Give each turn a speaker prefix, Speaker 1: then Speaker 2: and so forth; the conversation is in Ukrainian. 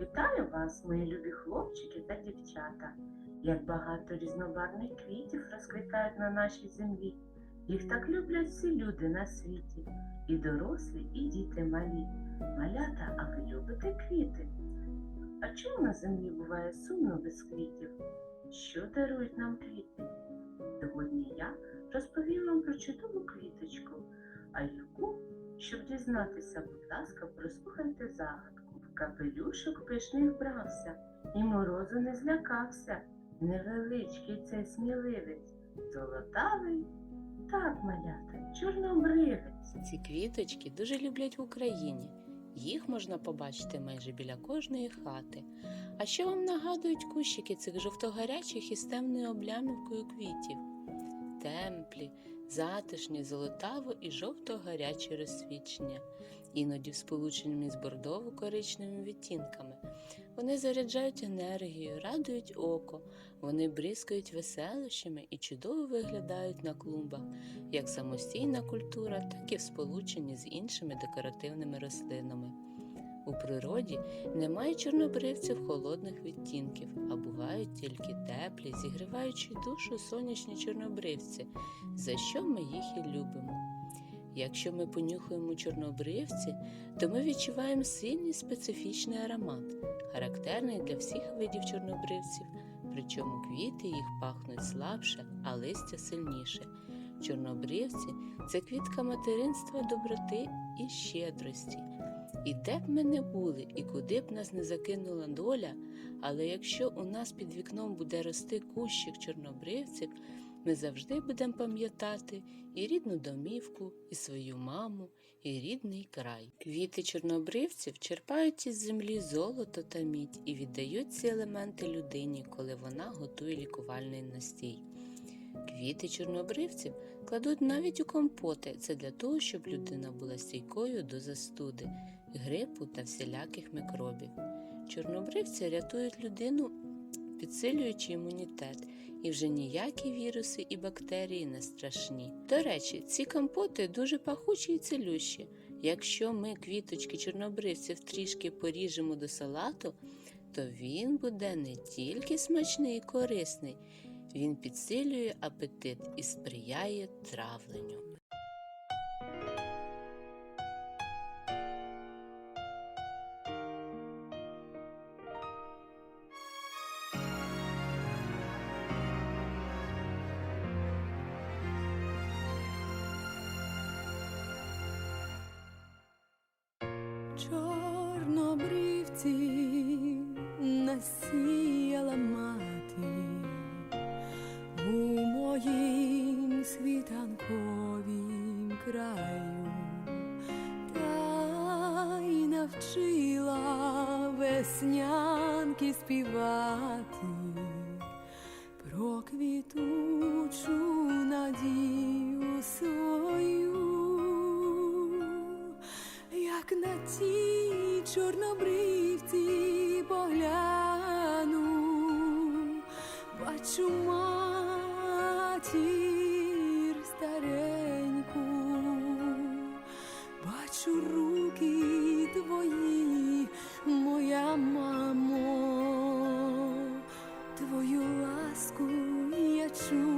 Speaker 1: Вітаю вас, мої любі хлопчики та дівчата. Як багато різнобарвних квітів розквітають на нашій землі. Їх так люблять всі люди на світі, і дорослі, і діти малі. Малята, а ви любите квіти? А чому на землі буває сумно без квітів? Що дарують нам квіти? Сьогодні я розповім вам про чудову квіточку, а яку, щоб дізнатися, будь ласка, прослухайте загадку. Капелюшок пишний вбрався, і морозу не злякався. Невеличкий цей сміливець, золотавий, так, малята, чорнобривець.
Speaker 2: Ці квіточки дуже люблять в Україні. Їх можна побачити майже біля кожної хати. А що вам нагадують кущики цих жовтогарячих із темною облямівкою квітів? Темплі, затишні, золотаво і жовто-гарячі розсвічення, іноді сполученими з бордово-коричневими відтінками. Вони заряджають енергію, радують око, вони бризкають веселощами і чудово виглядають на клумбах, як самостійна культура, так і в сполученні з іншими декоративними рослинами. У природі немає чорнобривців холодних відтінків, а бувають тільки теплі, зігріваючі душу сонячні чорнобривці, за що ми їх і любимо. Якщо ми понюхаємо чорнобривці, то ми відчуваємо сильний специфічний аромат, характерний для всіх видів чорнобривців, причому квіти їх пахнуть слабше, а листя сильніше. Чорнобривці це квітка материнства доброти і щедрості. І де б ми не були, і куди б нас не закинула доля, але якщо у нас під вікном буде рости кущик чорнобривців, ми завжди будемо пам'ятати і рідну домівку, і свою маму, і рідний край. Квіти чорнобривців черпають із землі золото та мідь і віддають ці елементи людині, коли вона готує лікувальний настій. Квіти чорнобривців кладуть навіть у компоти. Це для того, щоб людина була стійкою до застуди, грипу та всіляких мікробів. Чорнобривці рятують людину, підсилюючи імунітет, і вже ніякі віруси і бактерії не страшні. До речі, ці компоти дуже пахучі і цілющі. Якщо ми квіточки чорнобривців трішки поріжемо до салату, то він буде не тільки смачний і корисний, він підсилює апетит і сприяє травленню.
Speaker 3: Чорнобривці насіяла мати у моїм світанковім краю, та й навчила веснянки співати про квітучу на ці чорнобривці погляну, бачу матір стареньку, бачу руки твої, моя мамо, твою ласку я чую.